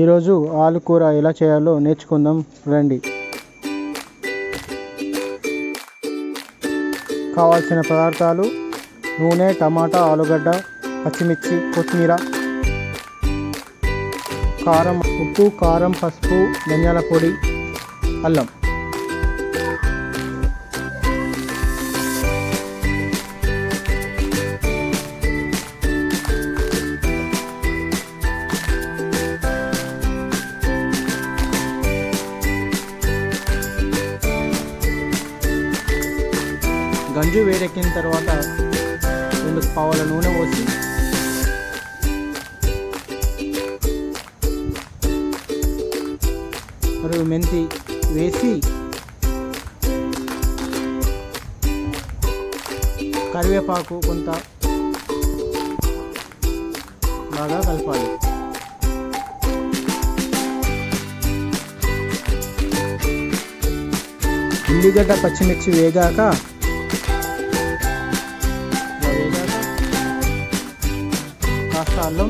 ఈరోజు ఆలు కూర ఎలా చేయాలో నేర్చుకుందాం. రండి. కావాల్సిన పదార్థాలు నూనె టమాటా ఆలుగడ్డ పచ్చిమిర్చి కొత్తిమీర కారం ఉప్పు కారం పసుపు ధనియాల పొడి అల్లం. గంజు వేడెక్కిన తర్వాత రెండు పావుల నూనె పోసి మరియు మెంతి వేసి కరివేపాకు కొంత బాగా కలపాలి. ఉల్లిగడ్డ పచ్చిమిర్చి వేగాక రాష్ట్రాల్లో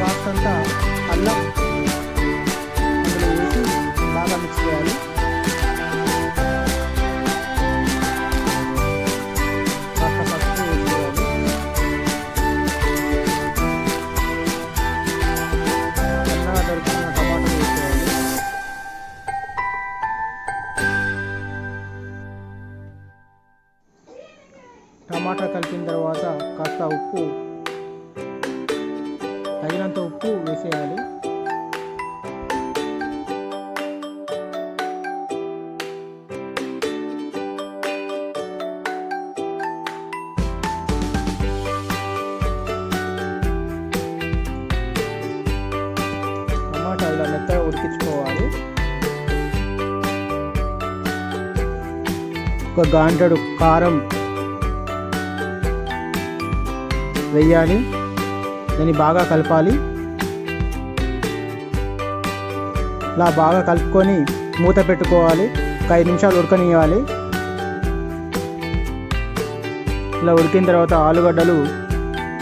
అల్లం అల్లం టమాటా కలిపిన తర్వాత కాస్త ఉప్పు తగినంత ఉప్పు వేసేయాలి. మెత్తగా ఉడికించుకోవాలి. ఒక గాంటడు కారం వెయ్యాలి. దాన్ని బాగా కలపాలి. ఇలా బాగా కలుపుకొని మూత పెట్టుకోవాలి. ఒక ఐదు నిమిషాలు ఉడకనివ్వాలి ఇలా ఉడికిన తర్వాత ఆలుగడ్డలు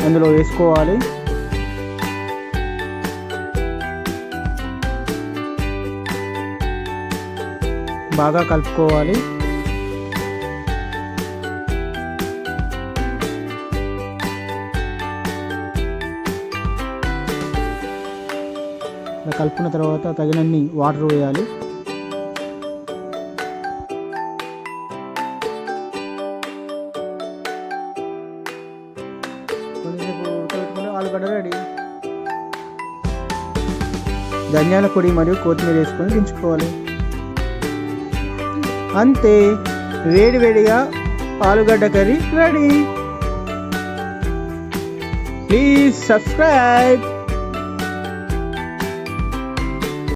అందులో వేసుకోవాలి. బాగా కలుపుకోవాలి. కలుపుకున్న తర్వాత తగినన్ని వాటర్ వేయాలి. ఆలుగడ్డ రెడీ. ధనియాల పొడి మరియు కొత్తిమీర వేసుకొని దించుకోవాలి. అంతే వేడి వేడిగా ఆలుగడ్డ కర్రీ రెడీ. Please subscribe.